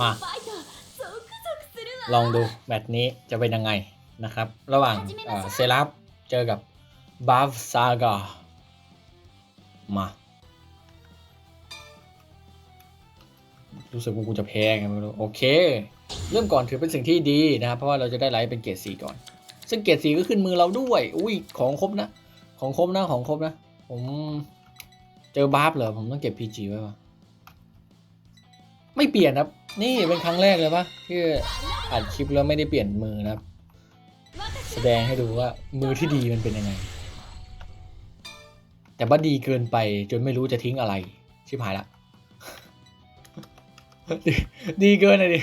มา ลองดูแบบนี้จะเป็นยังไงนะครับ ระหว่างเซรับเจอกับบาฟซากามารู้สึกว่ากูจะแพ้ไงไม่รู้โอเค เริ่มก่อนถือเป็นสิ่งที่ดีนะครับ เพราะว่าเราจะได้ไลท์เป็นเกรดสีก่อน ซึ่งเกรดสีก็ขึ้นมือเราด้วย อุ้ยของครบนะ ของครบนะของครบนะ ผมเจอบัฟเหรอ ผมต้องเก็บพีจีไว้ป่ะไม่เปลี่ยนครับ นี่เป็นครั้งแรกเลยปะที่อัดคลิปแล้วไม่ได้เปลี่ยนมือนะแสดงให้ดูว่ามือที่ดีมันเป็นยังไง แต่บ่าดีเกินไปจนไม่รู้จะทิ้งอะไร ชิบหายละ ดีเกินอะดิ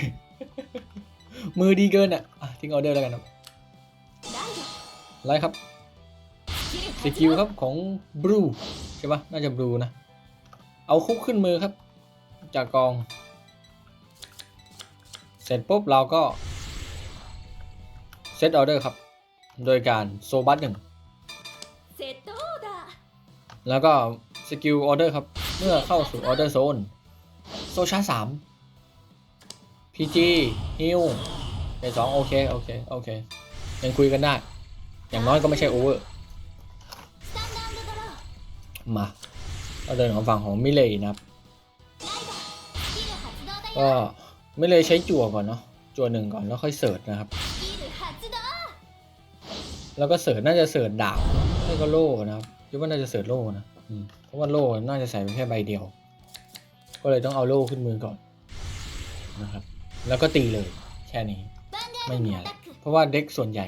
มือดีเกินอะทิ้งออเดอร์แล้วกันนะไรครับสกิลครับของบลูใช่ปะน่าจะบลูนะ เอาคุกขึ้นมือครับ จากกอง เสร็จปุ๊บเราก็เซตออเดอร์ครับ โดยการโซบัสหนึ่งแล้วก็สกิลออเดอร์ครับ เมื่อเข้าสู่ออเดอร์โซนโซชาสามพีจีฮิวในสองโอเค โอเค โอเค ยังคุยกันได้ อย่างน้อยก็ไม่ใช่โอเวมาเราเดินของฝั่งของมิเลนะครับก็ ไม่เลยใช้จั่วก่อนเนาะจั่วหนึ่งก่อนแล้วค่อยเสิร์ชนะครับ แล้วก็เสิร์ชน่าจะเสิร์ชดาบไม่ก็โล่นะครับคิดว่าน่าจะเสิร์ชโล่นะเพราะว่าโล่น่าจะใส่เปแค่ใบเดียว ก็เลยต้องเอาโล่ขึ้นมือก่อนนะครับ แล้วก็ตีเลยแค่นี้ไม่มีอะไรเพราะว่าเด็กส่วนใหญ่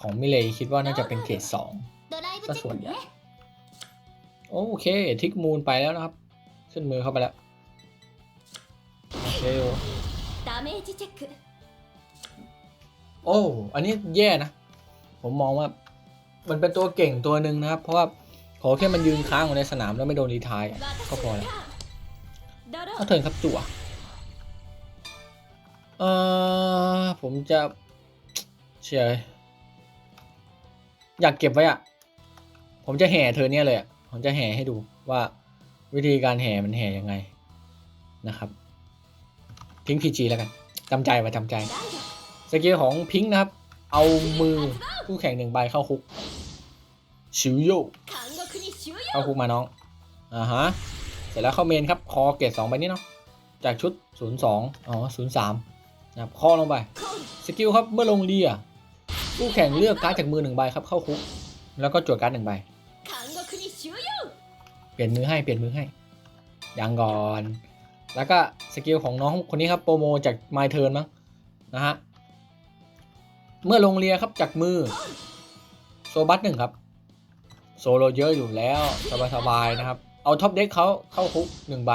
ของมิเลยคิดว่าน่าจะเป็นเกรดสองซะส่วนใหญ่โอเคทิกมูลไปแล้วนะครับ ขึ้นมือเข้าไปแล้วโอเค ダメージチェックโอ้ อันนี้แย่นะ ผมมองว่า มันเป็นตัวเก่งตัวหนึ่งนะครับ เพราะว่าขอแค่มันยืนค้างอยู่ในสนามแล้วไม่โดนรีทายก็พอแล้วเอาเถินครับจั่วเออผมจะเฉยอยากเก็บไว้อะผมจะแห่เธอเนี่ยเลยผมจะแห่ให้ดูว่าวิธีการแห่มันแห่ยังไงนะครับ พิงพีจีแล้วกันจำใจไว้จำใจสกิลของพิงนะครับ เอามือคู่แข่งหนึ่งใบเข้าคุกชิวโยเข้าคุกมาน้องอ่าฮะเสร็จแล้วเข้าเมนครับ คอเกตสองใบนี้เนาะจากชุด 02อ๋อ03นะครับข้อลงไปสกิลครับเมื่อลงเรียคู่แข่งเลือกการ์ดจากมือหนึ่งใบครับเข้าคุก แล้วก็จวดการ์ดหนึ่งใบเปลี่ยนมือให้เปลี่ยนมือให้ยังก่อน แล้วก็สกิลของน้องคนนี้ครับโปรโมจาก My Turn มั้งนะฮะ เมื่อลงเรียครับจากมือ โซบัตหนึ่งครับ โซโลเยอะอยู่แล้วสบายๆนะครับ เอาท็อปเด็กเขาเข้าคุกหนึ่งใบ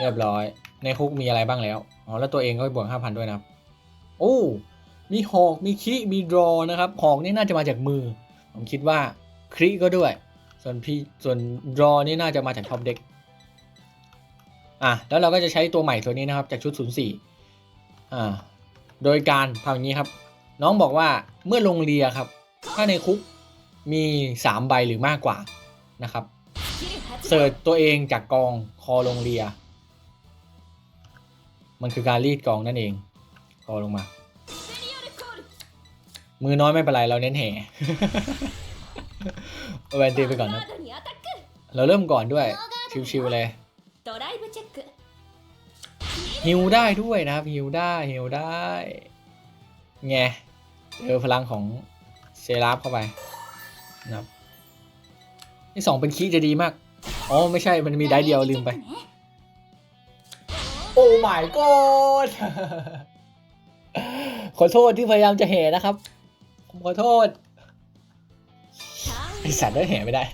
เรียบร้อย ในคุกมีอะไรบ้างแล้ว อ๋อ แล้วตัวเองก็บวกห้าพันด้วยนะโอ้ มีหอก มีคิมีดรอนะครับ หอกนี่น่าจะมาจากมือ ผมคิดว่าคริก็ด้วย ส่วนพี่ส่วนรอนี่น่าจะมาจากท็อปเด็กอะแล้วเราก็จะใช้ตัวใหม่ตัวนี้นะครับจากชุด 04อ่าโดยการทำอย่างนี้ครับ น้องบอกว่าเมื่อลงเรียครับ ถ้าในคุกมี 3 ใบหรือมากกว่านะครับเสิร์ชตัวเองจากกองคอลงเรีย มันคือการรีดกองนั่นเอง คอลงมา มือน้อยไม่เป็นไรเราเน้นแห่ แวนตีไปก่อนนะ เราเริ่มก่อนด้วย ชิวๆเลยฮิวได้ด้วยนะครับฮิวได้ฮิวได้ไงเจอพลังของเซรัฟเข้าไปนะครับที่สองเป็นคีจะดีมาก อ๋อ ไม่ใช่มันมีได้เดียวลืมไป โอ้ my god ขอโทษที่พยายามจะเหนะครับ ผมขอโทษ ไอสัตว์ได้แห่ไม่ได้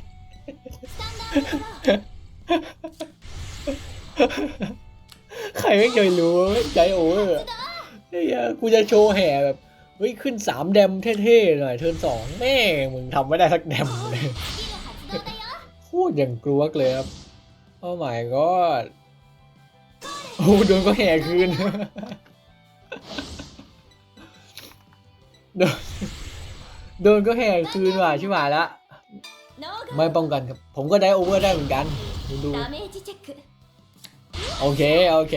ใครไม่เคยรู้ใจโอ้ยไอ้ยกูจะโชว์แห่แบบเฮ้ยขึ้นสามแดมเท่ๆหน่อยเทิร์นสองแม่มึงทำไม่ได้สักแดมเลยพูดอย่างกลัวเลยครับโอ้ my god โอ้โดนก็แห่คืนโดนโดนก็แห่คืนว่ะชิบหายละ ไม่ป้องกันครับ ผมก็ได้โอเวอร์ได้เหมือนกัน ดูดูโอเค โอเค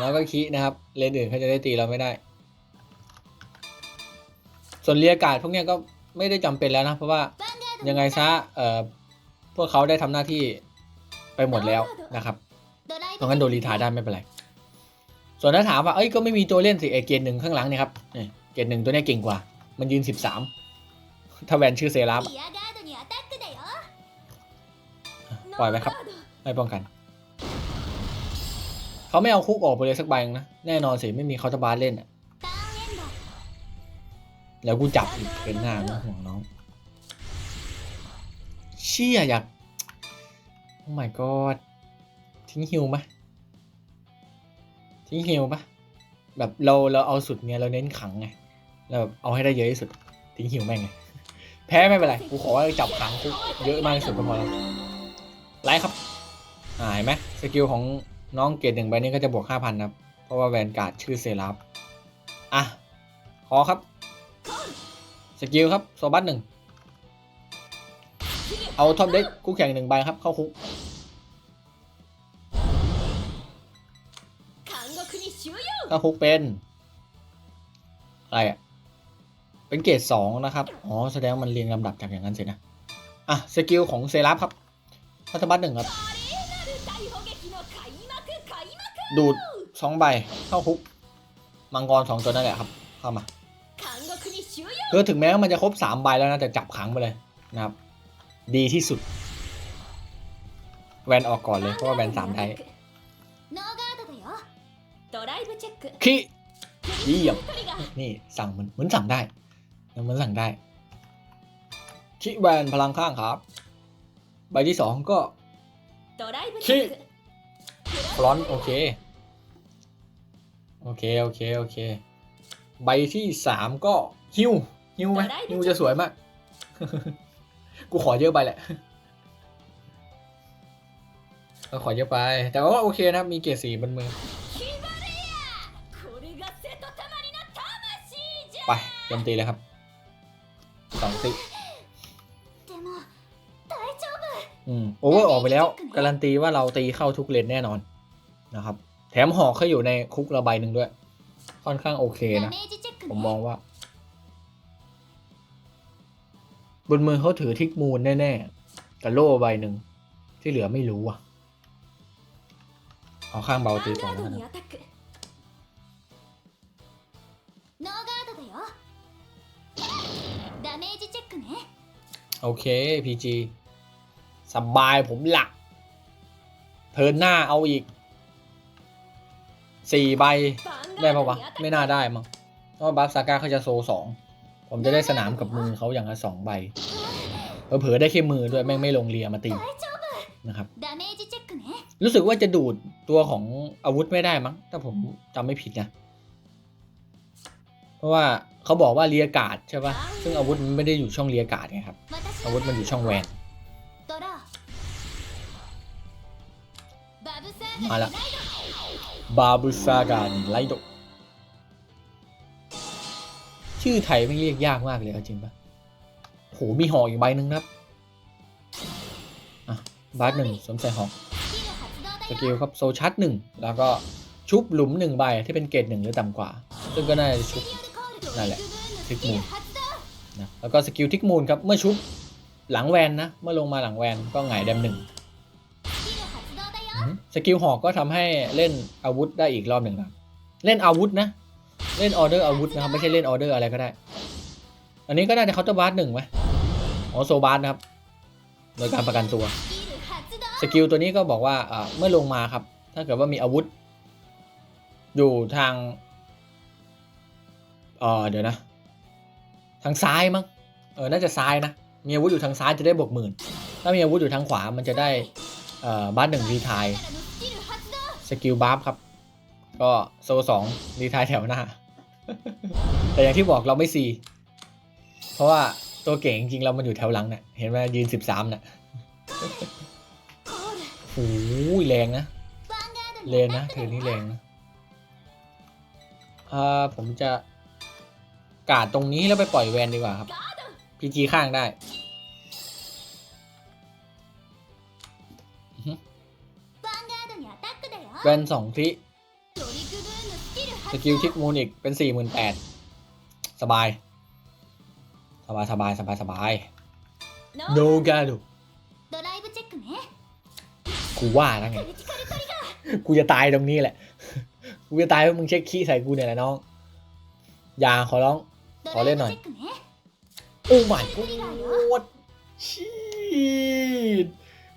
แล้วก็คินะครับ เลนอื่นเขาจะได้ตีเราไม่ได้ ส่วนเรียกาศพวกนี้ก็ไม่ได้จำเป็นแล้วนะ เพราะว่ายังไงซะเอ่อพวกเขาได้ทำหน้าที่ไปหมดแล้วนะครับตรงนั้นโดนรีทาได้ไม่เป็นไร ส่วนถ้าถามว่า เอ้ย ก็ไม่มีตัวเล่นสิ เอเกนหนึ่งข้างหลังนี่ครับเอเกนหนึ่งตัวนี้เก่งกว่า มันยืนสิบสามถ้าแวนชื่อเซรัม ปล่อยไปครับ ไม่ป้องกัน เขาไม่เอาคุกออกไปเลยสักใบนะ แน่นอนสิ ไม่มีเขาจะเตบาร์เล่นอะแล้วกูจับอีกเป็นหน้านะห่วงน้อง เชี่ยอยาก โอ้ my god ทิ้งฮิวปะทิ้งฮิวปะแบบเราเราเอาสุดเนี่ยเราเน้นขังไงเราแบบเอาให้ได้เยอะที่สุดทิ้งฮิวแม่งไงแพ้ไม่เป็นไร กูขอจับขังคุกเยอะมากที่สุดก็พอแล้ว ไลท์ครับหายไหมสกิลของน้องเกรดหนึ่งใบนี้ก็จะบวกห้าพันครับ เพราะว่าแวนการ์ดชื่อเซรับอะขอครับ สกิลครับโซบัตหนึ่งเอาท็อปเด็กคู่แข่งหนึ่งใบครับ เข้าคุกเข้าคุกเป็นอะไรอะเป็นเกรดสองนะครับ อ๋อ แสดงมันเรียงลำดับจากอย่างนั้นสินะ อะ สกิลของเซรับครับ พัาจะบัตหนึ่งครับ ดูดสองใบเข้าคุก มังกรสองตัวนั่นแหละครับ เข้ามาคือถึงแม้ว่ามันจะครบสามใบแล้วนะ แต่จับขังไปเลยนะครับ ดีที่สุด แวนออกก่อนเลย เพราะว่าแวนสามไทยขี้เยี่ยมนี่สั่งเหมือนสั่งได้เหมือนสั่งได้ขี้แวนพลังข้างครับ ใบที่สองก็คิฟรอนโอเค โอเค โอเค โอเค ใบที่สามก็ฮิวฮิวไหมฮิวจะสวยมาก กูขอเยอะไปแหละเรขอเยอะไป แต่ว่าโอเคนะ มีเกรดสีบนมือ ไปยำตีเลยครับสองตี โอเวอร์ออกไปแล้ว การันตีว่าเราตีเข้าทุกเลนแน่นอนนะครับ แถมหอกเขาอยู่ในคุกระบายหนึ่งด้วย ค่อนข้างโอเคนะ ผมมองว่า บนมือเขาถือทิกมูลแน่ๆแต่โล่ใบหนึ่ง ที่เหลือไม่รู้อะ เอาข้างเบาตีก่อนแล้วกันโอเค PG สบายผมหลัก เทินหน้าเอาอีกสี่ใบได้ปะวะ ไม่น่าได้มั้งเพราะบัฟซาก้าเขาจะโซสองผมจะได้สนามกับมือเขาอย่างละสองใบเผลอได้แค่มือด้วยแม่งไม่ลงเรียมาตีนะครับรู้สึกว่าจะดูดตัวของอาวุธไม่ได้มั้งถ้าผมจำไม่ผิดนะ เพราะว่าเขาบอกว่าเรียกาดใช่ปะ่ะซึ่งอาวุธมันไม่ได้อยู่ช่องเรียกาดไงครับ อาวุธมันอยู่ช่องแวน มาละบาบูซากาไลโดชื่อไทยไม่เรียกยากมากเลยจริงปะโหมีหอกอีกใบหนึ่งนะอะบาสหนึ่งสวมใส่หอกสกิลครับโซชัดหนึ่งแล้วก็ชุบหลุมหนึ่งใบที่เป็นเกรดหนึ่งหรือต่ำกว่า ซึ่งก็น่าจะชุบนั่นแหละทิกมูลนะแล้วก็สกิลทิกมูลครับเมื่อชุบหลังแวนนะ เมื่อลงมาหลังแวนก็หงาแดมหนึ่ง สกิลหอกก็ทำให้เล่นอาวุธได้อีกรอบหนึ่งครับเล่นอาวุธนะ เล่นออเดอร์อาวุธนะครับ ไม่ใช่เล่นออเดอร์อะไรก็ได้ อันนี้ก็ได้ในเคาน์เตอร์บาร์หนึ่งไหมอ๋อโซบาร์นะครับ โดยการประกันตัว สกิลตัวนี้ก็บอกว่าเมื่อลงมาครับ ถ้าเกิดว่ามีอาวุธ อยู่ทางเออเดี๋ยวนะ ทางซ้ายมั้ง เออ น่าจะซ้ายนะ มีอาวุธอยู่ทางซ้ายจะได้บวกหมื่น ถ้ามีอาวุธอยู่ทางขวา มันจะได้ บ้านหนึ่งรีทายสกิลบัฟครับ ก็โซสองรีทายแถวหน้า แต่อย่างที่บอกเราไม่ซีเพราะว่าตัวเก่งจริงเรามันอยู่แถวหลังนะ่ะ เห็นไหมยืนสิบสามน่ะโอ้ยแรงนะเรนนะเธอนี่แรงนะอาผมจะกาดตรงนี้แล้วไปปล่อยแวนดีกว่าครับพีจีข้างได้ ป็นสองคลิสกิลทิกมูนอีกเป็นสี่หมื่นแปดสบาย สบายสบายสบายสบายโดกาดูกูว่าแล้วไง กูจะตายตรงนี้แหละ กูจะตายเพราะมึงเช็คขี้ใส่กูเนี่ยแหละน้อง อย่าขอร้อง ขอเล่นหน่อย โอ้มันกูดชีด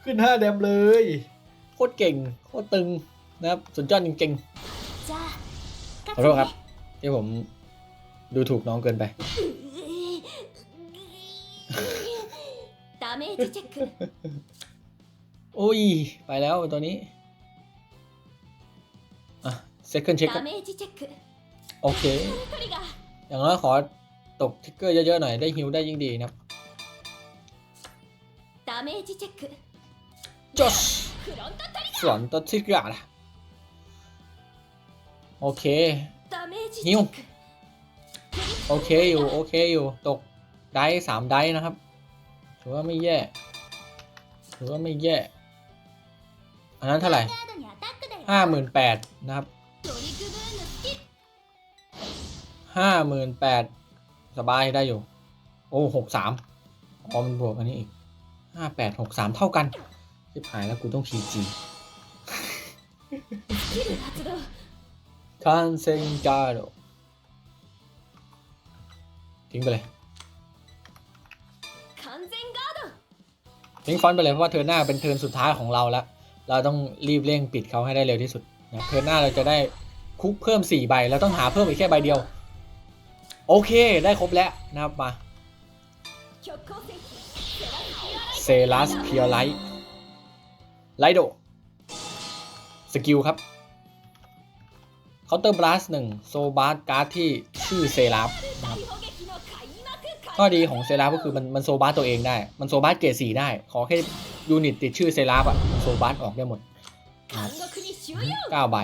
ขึ้นห้าเดมเลย โคตรเก่ง โคตรตึง นะครับสุดยอดจริงๆขอโทษครับ ที่ผมดูถูกน้องเกินไปโอ้ย ไปแล้วตัวนี้อะเซคันเช็คโอเค อย่างน้อยขอตกทิกเกอร์เยอะๆหน่อยได้ฮิวได้ยิ่งดีนะครับจอชสอนตัดทิกเกอร์ละ โอเคฮิวโอเคอยู่โอเคอยู่ตกได้สามได้นะครับ ถือว่าไม่แย่ถือว่าไม่แย่อันนั้นเท่าไหร่ห้าหมื่นแปดนะครับห้าหมื่นแปดสบายได้อยู่ โอ้หกสามพอมันบวกอันนี้อีกห้าแปดหกสามเท่ากันชิหายแล้วกูต้องทีจี スキル発動 คันเซนจาโดทิ้งไปเลย 完全ガード ทิ้งฟอนต์ไปเลยเพราะว่าเทิร์นหน้าเป็นเทิร์นสุดท้ายของเราแล้ว เราต้องรีบเร่งปิดเขาให้ได้เร็วที่สุดนะเทิร์นหน้าเราจะได้คุกเพิ่ม 4 ใบ เราต้องหาเพิ่มอีกแค่ใบเดียว โอเค ได้ครบแล้วนะครับมา 極光線 เซลัสเพียร์ไลท์ไลโดสกิลครับ เคาน์เตอร์บลัสหนึ่งโซบาร์การ์ดที่ชื่อเซรับนะครับข้อดีของเซรับก็คือมันมันโซบาร์ตัวเองได้ มันโซบาร์เกรดสีได้ ขอแค่ยูนิตติดชื่อเซรับอะโซบาร์ออกได้หมดเก้าใบ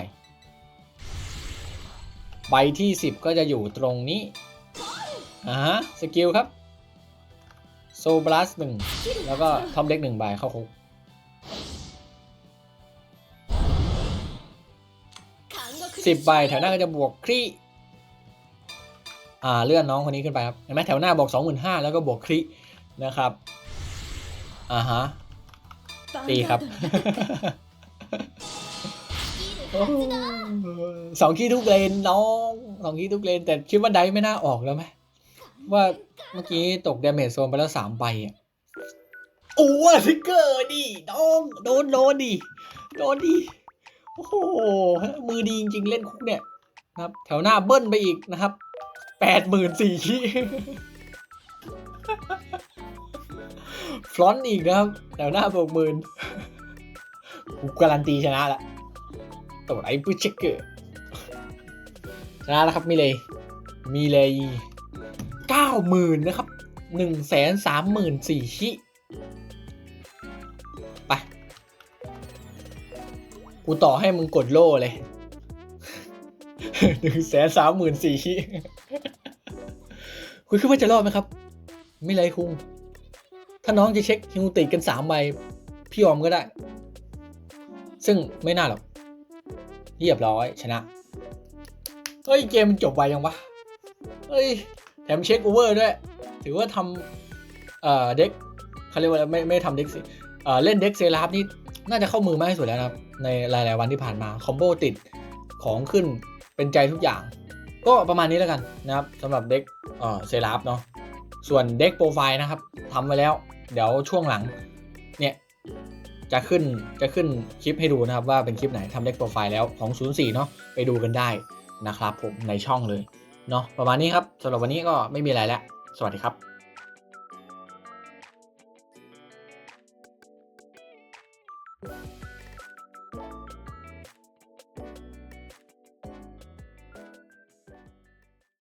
ใบที่สิบก็จะอยู่ตรงนี้อ่าฮะสกิลครับโซบลัสหนึ่งแล้วก็ท็อมเล็กหนึ่งใบเข้าคุก สิบใบแถวหน้าก็จะบวกครีอ่าเลื่อนน้องคนนี้ขึ้นไปครับเห็นไหมแถวหน้าบอกสองหมื่นห้าแล้วก็บวกครีนะครับอ่าฮะตีครับสองขี้ทุกเลนน้องสองขี้ทุกเลนแต่คิดว่าไดไม่น่าออกแล้วไหมว่าเมื่อกี้ตกเดเมจโซนไปแล้วสามใบอะโอ้ว่าทิกเกอร์ดิน้องโดนโดนดิโดนดิ โอ้โหมือดีจริงๆเล่นคุกเนี่ยนะครับ แถวหน้าเบิ้ลไปอีกนะครับแปดหมื่นสี่ขี้ฟลอนต์อีกนะครับ แถวหน้าบวกหมื่นกูการันตีชนะละตัวไรผู้เช็คเกอร์ชนะแล้วครับมีเลย มีเลยเก้าหมื่นนะครับหนึ่งแสนสามหมื่นสี่ชิ กูต่อให้มึงกดโล่เลยหนึ่งแสนสามหมื่นสี่คุณคิดว่าจะรอดไหมครับ ไม่เลยคุงถ้าน้องจะเช็คฮิวติกันสามใบพี่ยอมก็ได้ ซึ่งไม่น่าหรอก เรียบร้อยชนะ เฮ้ย เกมมันจบไวยังวะ เฮ้ย แถมเช็คโอเวอร์ด้วย ถือว่าทำเอ่อเด็กเขาเรียกว่าไรไม่ไม่ทำเด็กสิเอ่อเล่นเด็กเซราฟนี่น่าจะเข้ามือมากที่สุดแล้วนะครับ ในหลาย ๆ วันที่ผ่านมาคอมโบติดของขึ้นเป็นใจทุกอย่าง ก็ประมาณนี้แล้วกันนะครับสำหรับเด็กเอ่อเซราฟเนาะส่วนเด็กโปรไฟล์นะครับทำไว้แล้ว เดี๋ยวช่วงหลังเนี่ยจะขึ้นจะขึ้นคลิปให้ดูนะครับว่าเป็นคลิปไหนทำเด็กโปรไฟล์แล้วของ 04 เนาะไปดูกันได้นะครับผมในช่องเลยเนาะประมาณนี้ครับสำหรับวันนี้ก็ไม่มีอะไรแล้ว สวัสดีครับ